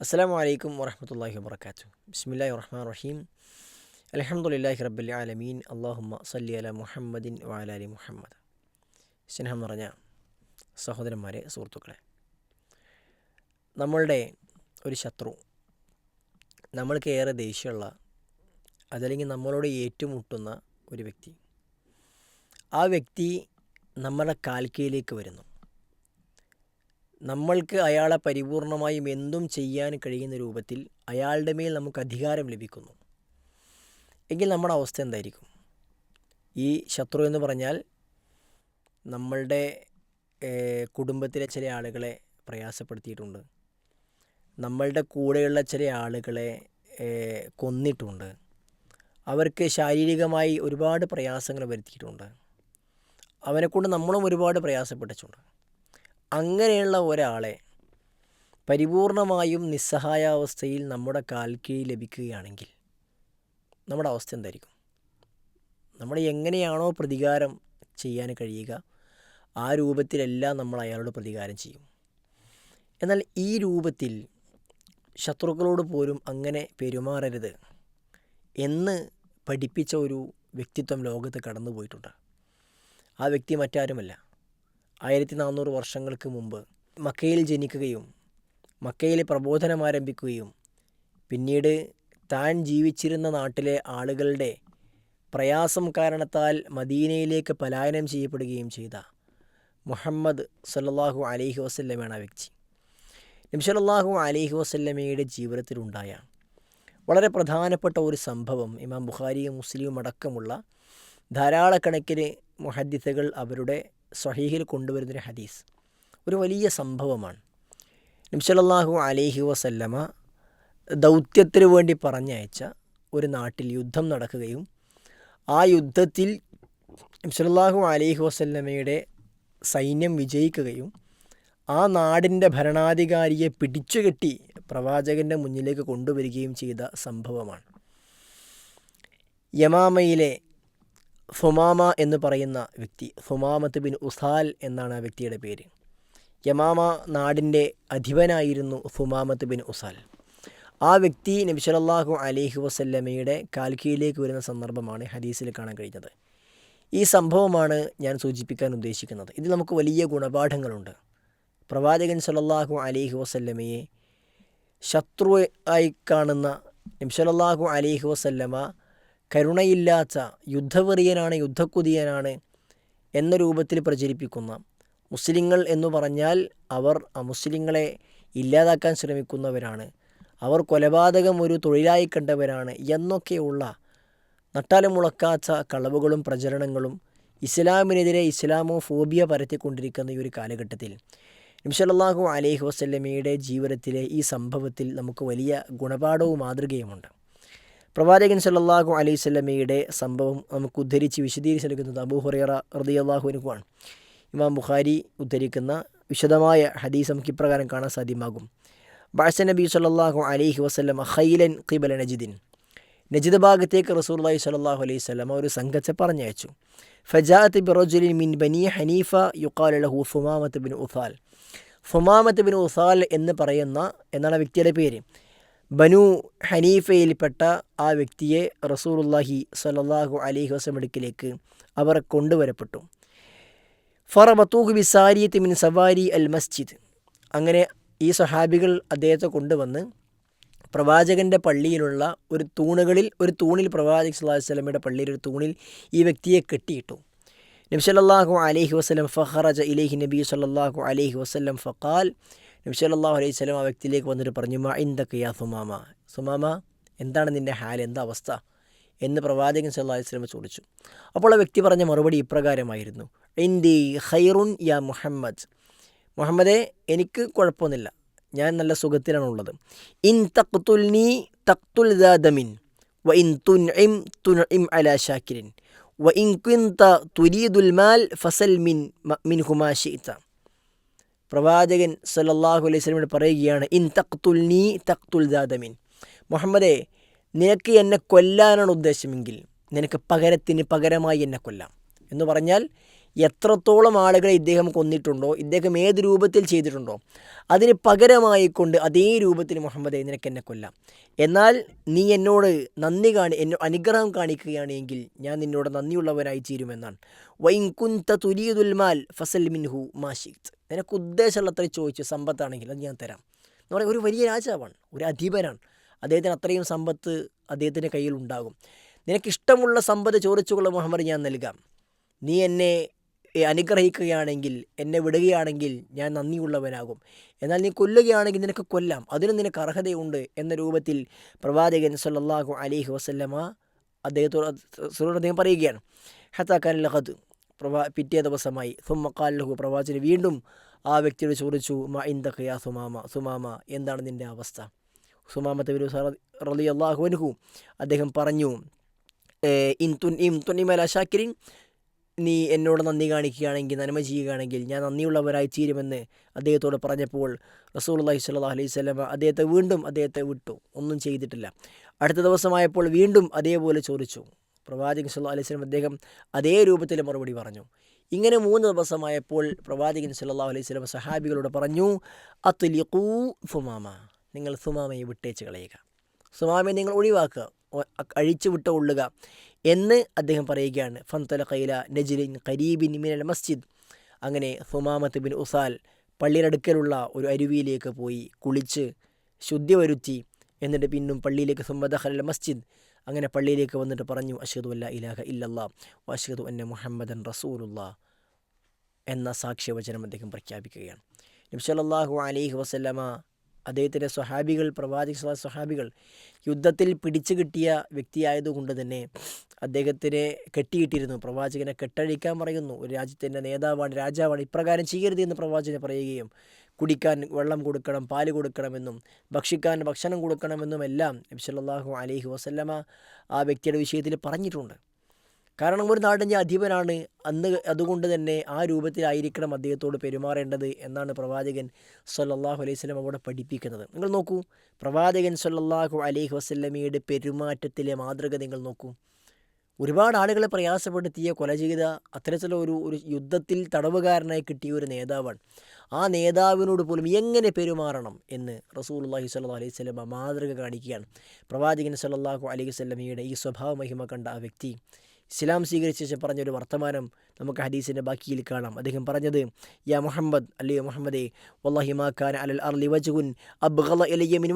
അസ്സാം വലൈക്കും വറഹമത്തല്ലാഹി വബർക്കാത്തു ബിസ്മില്ലാഹി റഹ്മാൻ റഹീം. അലഹമുല്ലാഹി റബ്ബിൽ ആലമീൻ. അള്ളാഹുമ്മ സല്ലി അല മുഹമ്മദിൻ വാല മുഹമ്മദ്. സ്നേഹം നിറഞ്ഞ സഹോദരന്മാരെ സുഹൃത്തുക്കളെ. നമ്മളുടെ ഒരു ശത്രു നമ്മൾക്ക് ഏറെ ദേഷ്യമുള്ള അതല്ലെങ്കിൽ നമ്മളോട് ഏറ്റുമുട്ടുന്ന ഒരു വ്യക്തി. ആ വ്യക്തി നമ്മുടെ കാൽക്കയിലേക്ക് വരുന്നു. നമ്മൾക്ക് അയാളെ പരിപൂർണമായും എന്തും ചെയ്യാൻ കഴിയുന്ന രൂപത്തിൽ അയാളുടെ മേൽ നമുക്ക് അധികാരം ലഭിക്കുന്നു. എങ്കിൽ നമ്മുടെ അവസ്ഥ എന്തായിരിക്കും? ഈ ശത്രു എന്ന് പറഞ്ഞാൽ നമ്മളുടെ കുടുംബത്തിലെ ചില ആളുകളെ പ്രയാസപ്പെടുത്തിയിട്ടുണ്ട്. നമ്മളുടെ കൂടെയുള്ള ചില ആളുകളെ കൊന്നിട്ടുണ്ട്. അവർക്ക് ശാരീരികമായി ഒരുപാട് പ്രയാസങ്ങൾ വരുത്തിയിട്ടുണ്ട്. അവനെക്കൊണ്ട് നമ്മളും ഒരുപാട് പ്രയാസപ്പെട്ടിട്ടുണ്ട്. അങ്ങനെയുള്ള ഒരാളെ പരിപൂർണമായും നിസ്സഹായാവസ്ഥയിൽ നമ്മുടെ കാൽക്കീഴിൽ ലഭിക്കുകയാണെങ്കിൽ നമ്മുടെ അവസ്ഥ എന്തായിരിക്കും? നമ്മൾ എങ്ങനെയാണോ പ്രതികാരം ചെയ്യാൻ കഴിയുക ആ രൂപത്തിലെല്ലാം നമ്മൾ അയാളോട് പ്രതികാരം ചെയ്യും. എന്നാൽ ഈ രൂപത്തിൽ ശത്രുക്കളോട് പോലും അങ്ങനെ പെരുമാറരുത് എന്ന് പഠിപ്പിച്ച ഒരു വ്യക്തിത്വം ലോകത്ത് കടന്നു പോയിട്ടുണ്ട് ആ വ്യക്തി മറ്റാരുമല്ല. ആയിരത്തി നാനൂറ് വർഷങ്ങൾക്ക് മുമ്പ് മക്കയിൽ ജനിക്കുകയും മക്കയിൽ പ്രബോധനം ആരംഭിക്കുകയും പിന്നീട് താൻ ജീവിച്ചിരുന്ന നാട്ടിലെ ആളുകളുടെ പ്രയാസം കാരണത്താൽ മദീനയിലേക്ക് പലായനം ചെയ്യപ്പെടുകയും ചെയ്ത മുഹമ്മദ് സല്ലാഹു അലഹി വസ്ല്ലമയാണ് ആ വ്യക്തി. നബ്സല്ലാഹു അലഹി വസ്ല്ലമയുടെ ജീവിതത്തിലുണ്ടായ വളരെ പ്രധാനപ്പെട്ട ഒരു സംഭവം ഇമാം ബുഖാരിയും മുസ്ലിം അടക്കമുള്ള ധാരാളക്കണക്കിന് മുഹദ്ദിസുകൾ അവരുടെ സ്വഹീഹിൽ കൊണ്ടുവരുന്നൊരു ഹദീസ്. ഒരു വലിയ സംഭവമാണ്. നിംസലല്ലാഹു അലൈഹി വസല്ലമ ദൗത്യത്തിന് വേണ്ടി പറഞ്ഞയച്ച ഒരു നാട്ടിൽ യുദ്ധം നടക്കുകയും ആ യുദ്ധത്തിൽ നിംസലല്ലാഹു അലൈഹി വസല്ലമയുടെ സൈന്യം വിജയിക്കുകയും ആ നാടിന്റെ ഭരണാധികാരിയെ പിടിച്ചുകെട്ടി പ്രവാചകന്റെ മുന്നിലേക്ക് കൊണ്ടുവരികയും ചെയ്ത സംഭവമാണ്. യമാമയിലെ ഫുമാമ എന്ന് പറയുന്ന വ്യക്തി ഫുമാമത്ത് ബിൻ ഉസാൽ എന്നാണ് ആ വ്യക്തിയുടെ പേര്. യമാമ നാടിന്റെ അധിപനായിരുന്നു ഫുമാമത്ത് ബിൻ ഉസാൽ. ആ വ്യക്തി നബി സല്ലല്ലാഹു അലൈഹി വസല്ലമയുടെ കാൽക്കീയിലേക്ക് വരുന്ന സന്ദർഭമാണ് ഹദീസിൽ കാണാൻ കഴിഞ്ഞത്. ഈ സംഭവമാണ് ഞാൻ സൂചിപ്പിക്കാൻ ഉദ്ദേശിക്കുന്നത്. ഇതിൽ നമുക്ക് വലിയ ഗുണപാഠങ്ങളുണ്ട്. പ്രവാചകൻ സലല്ലാഹു അലൈഹി വസല്ലമയെ ശത്രു ആയി കാണുന്ന നബി സല്ലല്ലാഹു അലൈഹി വസല്ലമ കരുണയില്ലാത്ത യുദ്ധവെറിയനാണ് യുദ്ധക്കുതിയനാണ് എന്ന രൂപത്തിൽ പ്രചരിപ്പിക്കുന്ന മുസ്ലിങ്ങൾ എന്ന് പറഞ്ഞാൽ അവർ അമുസ്ലിങ്ങളെ ഇല്ലാതാക്കാൻ ശ്രമിക്കുന്നവരാണ്. അവർ കൊലപാതകം ഒരു തൊഴിലായി കണ്ടവരാണ് എന്നൊക്കെയുള്ള നട്ടാലും മുളക്കാത്ത കളവുകളും പ്രചരണങ്ങളും ഇസ്ലാമിനെതിരെ ഇസ്ലാമോ ഫോബിയ പരത്തിക്കൊണ്ടിരിക്കുന്ന ഈ ഒരു കാലഘട്ടത്തിൽ. നിംഷല്ലാഹു അലൈഹി വസല്ലമയുടെ ജീവിതത്തിലെ ഈ സംഭവത്തിൽ നമുക്ക് വലിയ ഗുണപാഠവും മാതൃകയുമുണ്ട്. പ്രവാചകൻ സല്ലാഹു അലൈഹി സ്വലമയുടെ സംഭവം നമുക്ക് ഉദ്ധരിച്ച് വിശദീകരിച്ച് നൽകുന്നത് അബൂ ഹുറൈറ അള്ളാഹുവിനുമാണ് ഇമാം ബുഖാരി ഉദ്ധരിക്കുന്ന വിശദമായ ഹദീസ് നമുക്ക് ഇപ്രകാരം കാണാൻ സാധ്യമാകും. ബാഴ്സ നബി സല്ലാഹു അലൈഹി വസ്ലം ഖൈലൻ ഖിബല നജിദിൻ. നജിദ് ഭാഗത്തേക്ക് റസൂർലാഹി സലാഹു അലൈഹി സ്വലമ ഒരു സംഘത്തെ പറഞ്ഞയച്ചു. ഫജാത്ത് ബിറോജുലിൻ മിൻ ബനി ഹനീഫ യുക്കാൽ ലഹു ഫുമാമത്ത് ബിൻ ഉസാൽ. ഫുമാമത്ത് ബിൻ ഉസാൽ എന്ന് പറയുന്ന എന്നാണ് വ്യക്തിയുടെ പേര്. ബനു ഹനീഫയിൽപ്പെട്ട ആ വ്യക്തിയെ റസൂറുല്ലാഹി സലാഹു അലൈഹി വസമെടുക്കിലേക്ക് അവർ കൊണ്ടുവരപ്പെട്ടു. ഫറ ബത്തൂഹ് ബിസാരിയത്ത് മിൻ സവാരി അൽ മസ്ജിദ്. അങ്ങനെ ഈ സഹാബികൾ അദ്ദേഹത്തെ കൊണ്ടുവന്ന് പ്രവാചകന്റെ പള്ളിയിലുള്ള ഒരു തൂണുകളിൽ ഒരു തൂണിൽ പ്രവാചക് സ്വല്ലാഹു വസ്ലമയുടെ പള്ളിയിൽ ഒരു തൂണിൽ ഈ വ്യക്തിയെ കെട്ടിയിട്ടു. നബി സല്ലാഹു അലൈഹി വസ്ലം ഫഹറജ ഇലഹി നബി സല്ലാഹു അലൈഹി വസ്ലം ഫക്കാൽ നബി അള്ളാഹു അലൈഹി സ്വലം ആ വ്യക്തിയിലേക്ക് വന്നിട്ട് പറഞ്ഞു മാ ഇന്തൊക്കെ യാ സുമാമ. സുമാമ എന്താണ് നിന്റെ ഹാൽ? എന്താ അവസ്ഥ? എന്ന് പ്രവാചകൻ സല്ലാ വസ്ലം ചോദിച്ചു. അപ്പോൾ ആ വ്യക്തി പറഞ്ഞ മറുപടി ഇപ്രകാരമായിരുന്നു. ഇന്ദി ഖൈറുൻ യാ മുഹമ്മദ്. മുഹമ്മദെ എനിക്ക് കുഴപ്പമൊന്നുമില്ല. ഞാൻ നല്ല സുഖത്തിലാണ് ഉള്ളത് ഇൻ തക്തുൽനി തഖ്തുൽ ദാദമിൻ വ ഇൻ തുൻ ഇം തുൻ ഇം അല വ ഇൻ കുന്ത തുരീദുൽ മാൽ ഫസൽ മിൻ മിൻ ഹുമാഷിത്ത പ്രവാചകൻ സല്ലല്ലാഹു അലൈഹി സ്വലമിനോട് പറയുകയാണ് ഇൻ തഖ്തുൽ നീ തഖ്തുൽ ദാദമിൻ മുഹമ്മദെ നിനക്ക് എന്നെ കൊല്ലാനാണ് ഉദ്ദേശമെങ്കിൽ നിനക്ക് പകരത്തിന് പകരമായി എന്നെ കൊല്ലാം. എന്ന് പറഞ്ഞാൽ എത്രത്തോളം ആളുകളെ ഇദ്ദേഹം കൊന്നിട്ടുണ്ടോ ഇദ്ദേഹം ഏത് രൂപത്തിൽ ചെയ്തിട്ടുണ്ടോ അതിന് പകരമായി കൊണ്ട് അതേ രൂപത്തിൽ മുഹമ്മദ് നിനക്ക് എന്നെ കൊല്ലാം. എന്നാൽ നീ എന്നോട് നന്ദി കാണി എന്നെ അനുഗ്രഹം കാണിക്കുകയാണെങ്കിൽ ഞാൻ നിന്നോട് നന്ദിയുള്ളവനായി തീരുമെന്നാണ് വൈകുന്ത കുന്ത തുലീദുൽ മാൽ ഫസൽ മിൻഹു മാഷിഖ് നിനക്ക് ഉദ്ദേശമുള്ളത്ര ചോദിച്ചു സമ്പത്താണെങ്കിൽ അത് ഞാൻ തരാം. എന്ന് പറയുക ഒരു വലിയ രാജാവാണ് ഒരു അധിപനാണ്. അദ്ദേഹത്തിന് അത്രയും സമ്പത്ത് അദ്ദേഹത്തിന്റെ കയ്യിൽ ഉണ്ടാകും. നിനക്കിഷ്ടമുള്ള സമ്പത്ത് ചോദിച്ചുകൊള്ള മുഹമ്മദ് ഞാൻ നൽകാം. നീ എന്നെ അനുഗ്രഹിക്കുകയാണെങ്കിൽ എന്നെ വിടുകയാണെങ്കിൽ ഞാൻ നന്ദിയുള്ളവനാകും. എന്നാൽ നീ കൊല്ലുകയാണെങ്കിൽ നിനക്ക് കൊല്ലാം. അതിനും നിനക്ക് അർഹതയുണ്ട് എന്ന രൂപത്തിൽ പ്രവാചകൻ സല്ലാഹു അലൈഹി വസല്ലമ അദ്ദേഹത്തോട് അദ്ദേഹം പറയുകയാണ്. ഹത്താക്കാൻ പ്രവാ പിറ്റേ ദിവസമായി. സുമ്മക്കാലഹു പ്രവാചകൻ വീണ്ടും ആ വ്യക്തിയോട് ചോദിച്ചു മ ഇന്ദഖയാ സുമാമ? സുമാമ എന്താണ് നിന്റെ അവസ്ഥ? സുമാമത്തെ ഒരു റലി അള്ളാഹു അനുഹു അദ്ദേഹം പറഞ്ഞു "ഏ, ഇൻ തുൻ ഇം തുന്നിമല ഷാക്കിരിൻ നീ എന്നോട് നന്ദി കാണിക്കുകയാണെങ്കിൽ നന്മ ചെയ്യുകയാണെങ്കിൽ ഞാൻ നന്ദിയുള്ളവരായി തീരുമെന്ന് അദ്ദേഹത്തോട് പറഞ്ഞപ്പോൾ റസൂൽ അള്ളഹി സ്വല്ലാ അലൈഹി സ്വലമ അദ്ദേഹത്തെ വീണ്ടും അദ്ദേഹത്തെ വിട്ടു. ഒന്നും ചെയ്തിട്ടില്ല. അടുത്ത ദിവസമായപ്പോൾ വീണ്ടും അതേപോലെ ചോദിച്ചു. പ്രവാചകൻ സല്ലാ അലൈഹി സ്വലം അദ്ദേഹം അതേ രൂപത്തിൽ മറുപടി പറഞ്ഞു. ഇങ്ങനെ മൂന്ന് ദിവസമായപ്പോൾ പ്രവാചകൻ സല്ലാ അലൈഹി സ്വലം സഹാബികളോട് പറഞ്ഞു അത്തുലിഖൂ ഫുമാമ നിങ്ങൾ സുമാമയെ വിട്ടേച്ച് കളയുക. സുമാമയെ നിങ്ങൾ ഒഴിവാക്കുക. അഴിച്ചു വിട്ട് കൊള്ളുക എന്ന് അദ്ദേഹം പറയുകയാണ്. ഫന്തല കൈല നജിലിൻ ഖരീബിൻ മിനൽ മസ്ജിദ്. അങ്ങനെ സുമാമത്ത് ബിൻ ഉസാൽ പള്ളിയിലടുക്കലുള്ള ഒരു അരുവിയിലേക്ക് പോയി കുളിച്ച് ശുദ്ധി വരുത്തി എന്നിട്ട് പിന്നും പള്ളിയിലേക്ക് സുമ്മദഹൽ മസ്ജിദ്. അങ്ങനെ പള്ളിയിലേക്ക് വന്നിട്ട് പറഞ്ഞു അഷദു അല്ല ഇലാഹ ഇല്ലല്ലാ വഷദു അന്ന മുഹമ്മദൻ റസൂലുള്ള എന്ന സാക്ഷ്യവചനം അദ്ദേഹം പ്രഖ്യാപിക്കുകയാണ്. നബ്സല്ലാഹു അലൈഹി വസല്ലമ അദ്ദേഹത്തിന്റെ സ്വഹാബികൾ പ്രവാചക സ്വഹാബികൾ യുദ്ധത്തിൽ പിടിച്ചു കിട്ടിയ വ്യക്തിയായതുകൊണ്ട് തന്നെ അദ്ദേഹത്തിനെ കെട്ടിയിട്ടിരുന്നു. പ്രവാചകനെ കെട്ടഴിക്കാൻ പറയുന്നു. ഒരു രാജ്യത്തിന്റെ നേതാവാണ് രാജാവാണ് ഇപ്രകാരം ചെയ്യരുത് എന്ന് പ്രവാചകനെ പറയുകയും കുടിക്കാൻ വെള്ളം കൊടുക്കണം പാൽ കൊടുക്കണമെന്നും ഭക്ഷിക്കാൻ ഭക്ഷണം കൊടുക്കണമെന്നുമെല്ലാം നബി സല്ലല്ലാഹു അലഹി വസല്ലമ ആ വ്യക്തിയുടെ വിഷയത്തിൽ പറഞ്ഞിട്ടുണ്ട്. കാരണം ഒരു നാടിന്റെ അധിപനാണ്. അന്ന് അതുകൊണ്ട് തന്നെ ആ രൂപത്തിലായിരിക്കണം അദ്ദേഹത്തോട് പെരുമാറേണ്ടത് എന്നാണ് പ്രവാചകൻ സല്ലാഹു അലൈഹി വസല്ലം അവിടെ പഠിപ്പിക്കുന്നത്. നിങ്ങൾ നോക്കൂ പ്രവാചകൻ സല്ലാഹു അലൈഹി വസല്ലമയുടെ പെരുമാറ്റത്തിലെ മാതൃക നിങ്ങൾ നോക്കൂ. ഒരുപാട് ആളുകളെ പ്രയാസപ്പെടുത്തിയ കൊല ചെയ്ത അത്തരത്തിലുള്ള ഒരു യുദ്ധത്തിൽ തടവുകാരനായി കിട്ടിയ ഒരു നേതാവാണ്. ആ നേതാവിനോട് പോലും എങ്ങനെ പെരുമാറണം എന്ന് റസൂൽ റസൂലുള്ളാഹി സ്വല്ലാ അലൈഹി സ്വലമ മാതൃക കാണിക്കുകയാണ്. പ്രവാചകൻ സല്ലാഹു അലൈഹി വസല്ലമയുടെ ഈ സ്വഭാവ മഹിമ കണ്ട ആ വ്യക്തി ഇസ്ലാം സ്വീകരിച്ച ശേഷം പറഞ്ഞൊരു വർത്തമാനം നമുക്ക് ഹദീസിന്റെ ബാക്കിയിൽ കാണാം. അദ്ദേഹം പറഞ്ഞത് യാ മുഹമ്മദ് അല്ലയോ മുഹമ്മദേ വല്ലാഹി മാ അലൽ അർലി വജുൻ അബ്ഗല ഇലയ്യ മിൻ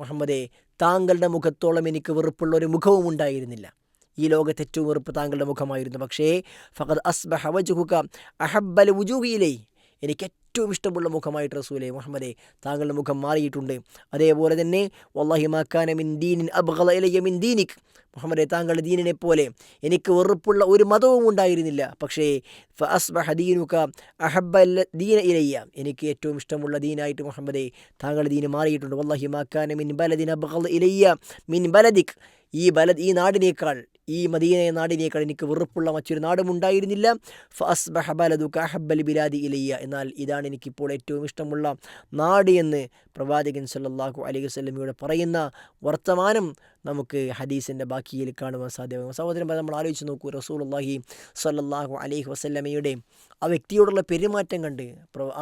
മുഹമ്മദേ താങ്കളുടെ മുഖത്തോളം എനിക്ക് വെറുപ്പുള്ള ഒരു മുഖവും ഉണ്ടായിരുന്നില്ല. ഈ ലോകത്തെ ഏറ്റവും വെറുപ്പ് താങ്കളുടെ മുഖമായിരുന്നു. പക്ഷേ ഫഖദ് അസ്ബഹ വജ്ഹുക അഹബ്ബൽ വുജൂഹിയിലേ എനിക്ക് ഏറ്റവും ഇഷ്ടമുള്ള മുഖമായിട്ട് റസൂലെ മുഹമ്മദെ താങ്കളുടെ മുഖം മാറിയിട്ടുണ്ട്. അതേപോലെ തന്നെ വല്ലാഹി മാക്കാന മിൻ ദീനിൻ അബ്ഗല ഇലയ്യ മിൻ ദീനിക്. മുഹമ്മദെ താങ്കളുടെ ദീനിനെ പോലെ എനിക്ക് വെറുപ്പുള്ള ഒരു മതവും ഉണ്ടായിരുന്നില്ല. പക്ഷേ ഫഅസ്ബഹ ദീനുക അഹബ്ബ ദീന ഇലയ്യ. എനിക്ക് ഏറ്റവും ഇഷ്ടമുള്ള ദീനായിട്ട് മുഹമ്മദേ താങ്കളുടെ ദീന് മാറിയിട്ടുണ്ട്. വല്ലാഹി മാക്കാന മിൻ ബലദിൻ അബ്ഗള ഇലയ്യ മിൻ ബലദിക്. ഈ ബലദ് ഈ നാടിനേക്കാൾ ഈ മദീന നാടിനേക്കാൾ എനിക്ക് വെറുപ്പുള്ള മറ്റൊരു നാടും ഉണ്ടായിരുന്നില്ല ഫഅസ്ബഹ ബലദുക അഹബ്ബൽ ബിലാദി ഇലയ്യ. എന്നാൽ ഇതാണ് എനിക്കിപ്പോൾ ഏറ്റവും ഇഷ്ടമുള്ള നാട് എന്ന് പ്രവാചകൻ സല്ലാഹു അലൈഹി വസ്ലമിയുടെ പറയുന്ന വർത്തമാനം നമുക്ക് ഹദീസിന്റെ ബാക്കിയിൽ കാണുവാൻ സാധ്യമാകും. സഹോദരൻ നമ്മൾ ആലോചിച്ച് നോക്കൂ റസൂൽ അള്ളാഹി സല്ലാഹു അലൈഹി വസ്ലമയുടെ ആ വ്യക്തിയോടുള്ള പെരുമാറ്റം കണ്ട്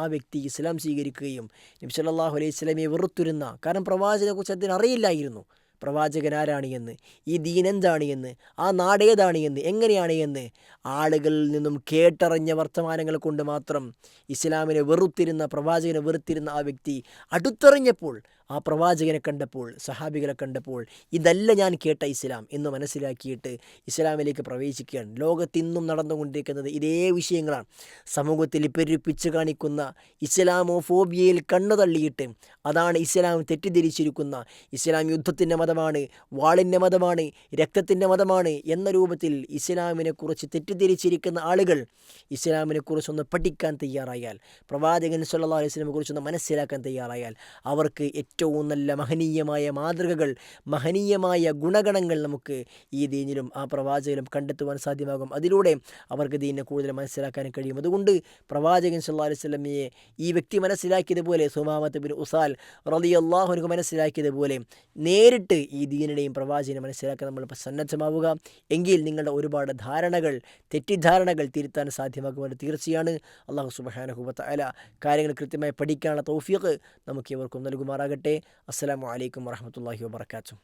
ആ വ്യക്തി ഇസ്ലാം സ്വീകരിക്കുകയും നബി സല്ലല്ലാഹു അലൈഹി വസല്ലമയെ വെറുത്തിരുന്ന കാരണം പ്രവാചകനെക്കുറിച്ച് അതിന് അറിയില്ലായിരുന്നു. പ്രവാചകൻ ആരാണ് എന്ന് ഈ ദീൻ എന്താണ് എന്ന് ആ നാടേതാണ് എന്ന് എങ്ങനെയാണ് എന്ന് ആളുകളിൽ നിന്നും കേട്ടറിഞ്ഞ വർത്തമാനങ്ങൾ കൊണ്ട് മാത്രം ഇസ്ലാമിനെ വെറുത്തിരുന്ന പ്രവാചകനെ വെറുത്തിരുന്ന ആ വ്യക്തി അടുത്തറിഞ്ഞപ്പോൾ ആ പ്രവാചകനെ കണ്ടപ്പോൾ സഹാബികളെ കണ്ടപ്പോൾ ഇതല്ല ഞാൻ കേട്ട ഇസ്ലാം എന്ന് മനസ്സിലാക്കിയിട്ട് ഇസ്ലാമിലേക്ക് പ്രവേശിക്കുകയാണ്. ലോകത്തിന്നും നടന്നുകൊണ്ടിരിക്കുന്നത് ഇതേ വിഷയങ്ങളാണ്. സമൂഹത്തിൽ പെരുപ്പിച്ച് കാണിക്കുന്ന ഇസ്ലാമോ ഫോബിയയിൽ കണ്ണു തള്ളിയിട്ട് അതാണ് ഇസ്ലാം തെറ്റിദ്ധരിച്ചിരിക്കുന്ന ഇസ്ലാം യുദ്ധത്തിന്റെ മതമാണ് വാളിന്റെ മതമാണ് രക്തത്തിന്റെ മതമാണ് എന്ന രൂപത്തിൽ ഇസ്ലാമിനെക്കുറിച്ച് തെറ്റിദ്ധരിച്ചിരിക്കുന്ന ആളുകൾ ഇസ്ലാമിനെക്കുറിച്ചൊന്ന് പഠിക്കാൻ തയ്യാറായാൽ പ്രവാചകൻ സല്ലാ അലൈഹി വസല്ലമയെ കുറിച്ചൊന്ന് മനസ്സിലാക്കാൻ തയ്യാറായാൽ അവർക്ക് ഏറ്റവും നല്ല മഹനീയമായ മാതൃകകൾ മഹനീയമായ ഗുണഗണങ്ങൾ നമുക്ക് ഈ ദീനിലും ആ പ്രവാചകനും കണ്ടെത്തുവാൻ സാധ്യമാകും. അതിലൂടെ അവർക്ക് ദീനിനെ കൂടുതൽ മനസ്സിലാക്കാൻ കഴിയും. അതുകൊണ്ട് പ്രവാചകൻ സല്ലാ അലൈഹി വസല്ലമയെ ഈ വ്യക്തി മനസ്സിലാക്കിയതുപോലെ സുമാമത്ത് ബിൻ ഉസാൽ റലിയല്ലാഹുനക്ക് മനസ്സിലാക്കിയതുപോലെ നേരിട്ട് ഈ ദീനിനെയും പ്രവാചകനെ മനസ്സിലാക്കാൻ നമ്മൾ സന്നദ്ധമാവുക. എങ്കിൽ നിങ്ങളുടെ ഒരുപാട് ധാരണകൾ തെറ്റിദ്ധാരണകൾ തിരുത്താൻ സാധ്യമാകുമെന്ന് തീർച്ചയാണ് അള്ളാഹു സുബഹാനഹുബത്ത് അല കാര്യങ്ങൾ കൃത്യമായി പഠിക്കാനുള്ള തൗഫീഖ് നമുക്ക് ഇവർക്കും നൽകുമാറാകട്ടെ. അസ്സാം വലൈക്കും വാഹമത്തല്ലാഹി വാബർക്കാത്തു